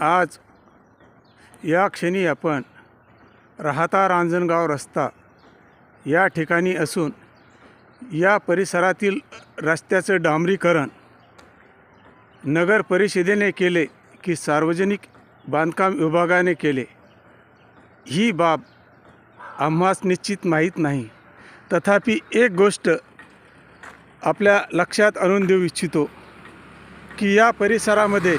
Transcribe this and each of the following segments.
आज या क्षणी आपण राहता रांजणगाव रस्ता या ठिकाणी असून या परिसरातील रस्त्याचं डांबरीकरण नगर परिषदेने केले की सार्वजनिक बांधकाम विभागाने केले ही बाब आम्हास निश्चित माहीत नाही. तथापि एक गोष्ट आपल्या लक्षात आणून देऊ इच्छितो की या परिसरामध्ये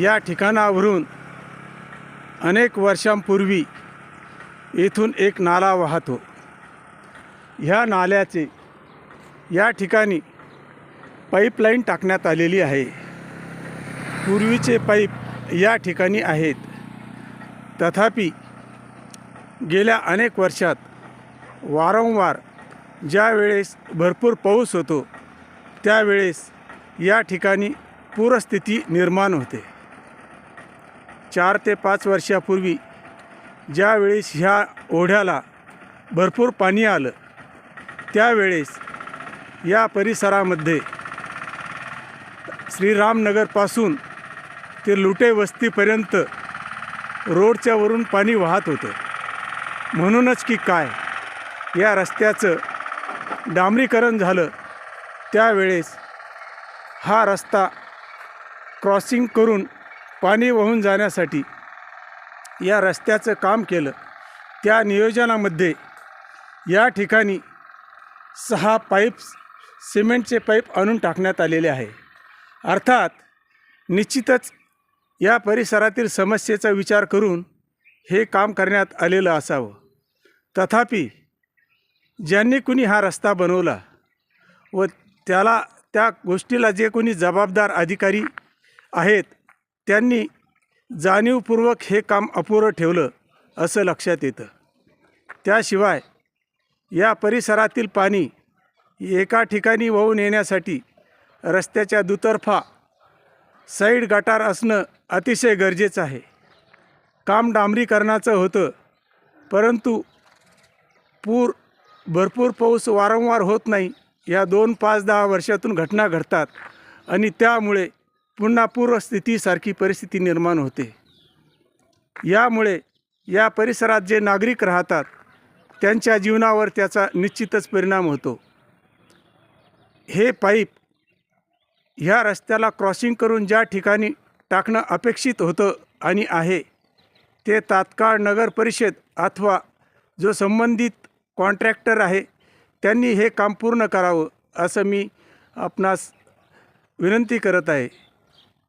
या ठिकाणावरून अनेक वर्षांपूर्वी येथून एक नाला वाहतो. ह्या नाल्याचे या ठिकाणी पाईपलाईन टाकण्यात आलेली आहे. पूर्वीचे पाईप या ठिकाणी आहेत. तथापि गेल्या अनेक वर्षात वारंवार ज्या वेळेस भरपूर पाऊस होतो त्यावेळेस या ठिकाणी पूरस्थिती निर्माण होते. चार ते पाच वर्षापूर्वी ज्यावेळेस ह्या ओढ्याला भरपूर पाणी आलं त्यावेळेस या परिसरामध्ये श्रीरामनगरपासून ते लुटे वस्तीपर्यंत रोडच्या वरून पाणी वाहत होतं. म्हणूनच की काय या रस्त्याचं डांबरीकरण झालं त्यावेळेस हा रस्ता क्रॉसिंग करून पाणी वाहून जाण्यासाठी या रस्त्याचं काम केलं. त्या नियोजनामध्ये या ठिकाणी सहा पाईप्स सिमेंटचे पाईप आणून टाकण्यात आलेले आहे. अर्थात निश्चितच या परिसरातील समस्येचा विचार करून हे काम करण्यात आलेलं असावं. तथापि ज्यांनी कुणी हा रस्ता बनवला व त्याला त्या गोष्टीला जे कोणी जबाबदार अधिकारी आहेत त्यांनी जाणीवपूर्वक हे काम अपुरं ठेवलं असं लक्षात येतं. त्याशिवाय या परिसरातील पाणी एका ठिकाणी वाहून येण्यासाठी रस्त्याच्या दुतर्फा साईड गटार असणं अतिशय गरजेचं आहे. काम डांबरीकरणाचं होतं परंतु पूर भरपूर पाऊस वारंवार होत नाही या दोन पाच दहा वर्षातून घटना घडतात आणि त्यामुळे पुन्हा पूरस्थितीसारखी परिस्थिती निर्माण होते. यामुळे या परिसरात जे नागरिक राहतात त्यांच्या जीवनावर त्याचा निश्चितच परिणाम होतो. हे पाईप ह्या रस्त्याला क्रॉसिंग करून ज्या ठिकाणी टाकणं अपेक्षित होतं आणि आहे ते तात्काळ नगर परिषद अथवा जो संबंधित कॉन्ट्रॅक्टर आहे त्यांनी हे काम पूर्ण करावं असं मी आपणास विनंती करत आहे.